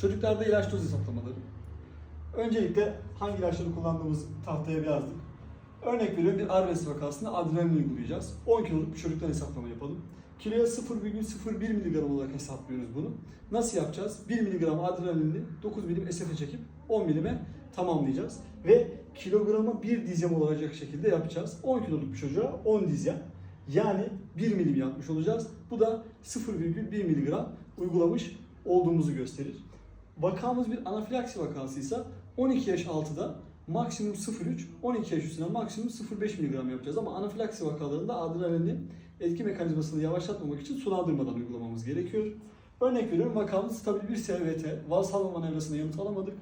Çocuklarda ilaç doz hesaplamaları. Öncelikle hangi ilaçları kullandığımız tahtaya bir yazdık. Örnek veriyorum bir Arbes vakasında adrenalin uygulayacağız. 10 kiloluk bir çocuktan hesaplama yapalım. Kiloya 0,01 mg olarak hesaplıyoruz bunu. Nasıl yapacağız? 1 mg adrenalinli 9 milim SF'e çekip 10 milime tamamlayacağız. Ve kilograma 1 dizem olacak şekilde yapacağız. 10 kiloluk bir çocuğa 10 dizem. Yani 1 milim yapmış olacağız. Bu da 0,1 mg uygulamış olduğumuzu gösterir. Vakamız bir anafilaksi vakasıysa 12 yaş altıda maksimum 0,3, 12 yaş üstüne maksimum 0,5 mg yapacağız. Ama anafilaksi vakalarında adrenalinin etki mekanizmasını yavaşlatmamak için sulandırmadan uygulamamız gerekiyor. Örnek veriyorum vakamız stabil bir SVT, valsalma manevrasında yanıt alamadık.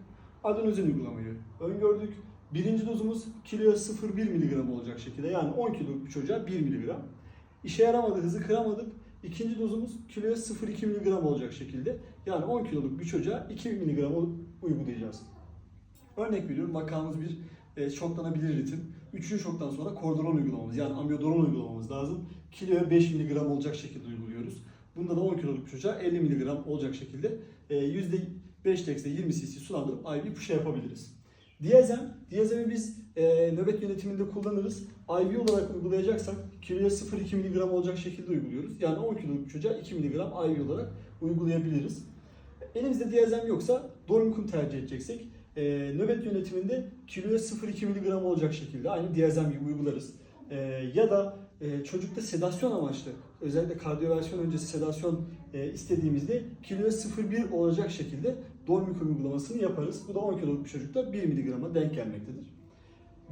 Adenozin uygulamayı öngördük. Birinci dozumuz kiloya 0,1 mg olacak şekilde yani 10 kiloluk bir çocuğa 1 mg. İşe yaramadı, hızı kıramadık. İkinci dozumuz kiloya 0,2 mg olacak şekilde yani 10 kiloluk bir çocuğa 2 mg uygulayacağız. Örnek veriyorum vakamız bir e, şoklanabilir ritim. Üçüncü şoktan sonra kordoron uygulamamız yani amiodaron uygulamamız lazım. Kiloya 5 mg olacak şekilde uyguluyoruz. Bunda da 10 kiloluk çocuğa 50 mg olacak şekilde e, %5 dekste 20 cc sulandırıp IV push'a yapabiliriz. Diyezem, diyezemi biz e, nöbet yönetiminde kullanırız. IV olarak uygulayacaksak kiloya 0,2 mg olacak şekilde uyguluyoruz. Yani 10 kiloluk çocuğa 2 mg IV olarak uygulayabiliriz. Elimizde diyezem yoksa dormikum tercih edeceksek e, nöbet yönetiminde kiloya 0,2 mg olacak şekilde aynı diyezem gibi uygularız. E, ya da e, çocukta sedasyon amaçlı özellikle kardiyoversiyon öncesi sedasyon e, istediğimizde kiloya 0,1 olacak şekilde dormikum uygulamasını yaparız. Bu da 10 kiloluk bir çocukta 1 mg'a denk gelmektedir.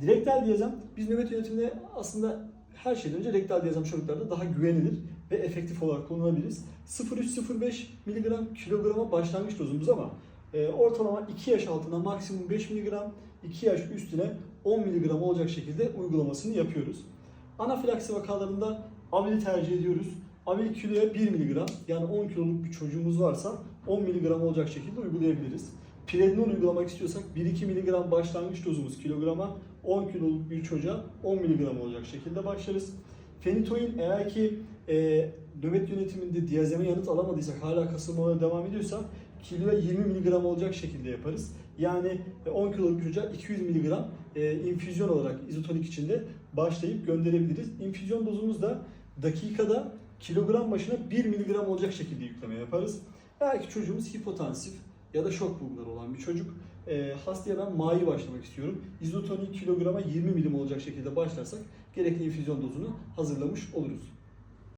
Direktal diyezem biz nöbet yönetiminde aslında her şeyden önce rektal diyezem çocuklarda daha güvenilir ve efektif olarak kullanabiliriz. 0,3-0,5 mg kilograma başlangıç dozumuz ama e, ortalama 2 yaş altına maksimum 5 mg, 2 yaş üstüne 10 mg olacak şekilde uygulamasını yapıyoruz. Anafilaksi vakalarında avili tercih ediyoruz. Avil kiloya 1 mg yani 10 kiloluk bir çocuğumuz varsa 10 mg olacak şekilde uygulayabiliriz. Prednol uygulamak istiyorsak 1-2 mg başlangıç dozumuz kilograma 10 kiloluk bir çocuğa 10 mg olacak şekilde başlarız. Fenitoin eğer ki e, nöbet yönetiminde diyazeme yanıt alamadıysak hala kasılmalara devam ediyorsa kiloya 20 mg olacak şekilde yaparız. Yani e, 10 kiloluk bir çocuğa 200 mg e, infüzyon olarak izotonik içinde başlayıp gönderebiliriz. İnfüzyon dozumuz da dakikada kilogram başına 1 mg olacak şekilde yükleme yaparız. Eğer ki çocuğumuz hipotansif ya da şok bulguları olan bir çocuk e, hastaya ben mayi başlamak istiyorum. İzotonik kilograma 20 milim olacak şekilde başlarsak gerekli infüzyon dozunu hazırlamış oluruz.